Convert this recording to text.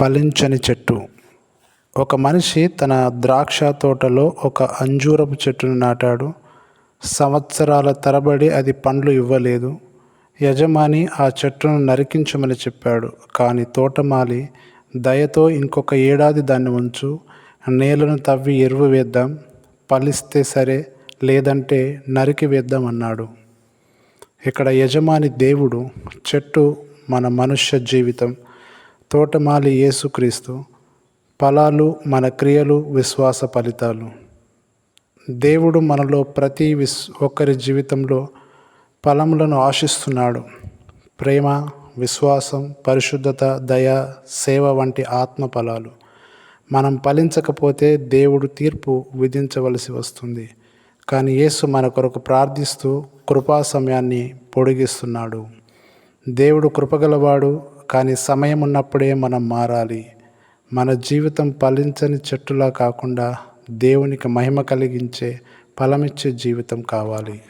ఫలించని చెట్టు. ఒక మనిషి తన ద్రాక్ష తోటలో ఒక అంజూరపు చెట్టును నాటాడు. సంవత్సరాల తరబడి అది పండ్లు ఇవ్వలేదు. యజమాని ఆ చెట్టును నరికించమని చెప్పాడు. కానీ తోటమాలి దయతో ఇంకొక ఏడాది దాన్ని ఉంచు. నేలను తవ్వి ఎరువు వేద్దాం. ఫలిస్తే సరే లేదంటే నరికి వేద్దాం అన్నాడు. ఇక్కడ యజమాని దేవుడు చెట్టు మన మనుష్య జీవితం. తోటమాలి యేసుక్రీస్తు ఫలాలు మన క్రియలు విశ్వాస ఫలితాలు. దేవుడు మనలో ప్రతి విస్ ఒక్కరి జీవితంలో ఫలములను ఆశిస్తున్నాడు. ప్రేమ విశ్వాసం పరిశుద్ధత దయ సేవ వంటి ఆత్మ ఫలాలు. మనం ఫలించకపోతే దేవుడు తీర్పు విధించవలసి వస్తుంది. కానీ యేసు మన కొరకు ప్రార్థిస్తూ కృపా సమయాన్ని పొడిగిస్తున్నాడు. దేవుడు కృపగలవాడు కానీ సమయం ఉన్నప్పుడే మనం మారాలి. మన జీవితం ఫలించని చెట్టులా కాకుండా దేవునికి మహిమ కలిగించే ఫలమిచ్చే జీవితం కావాలి.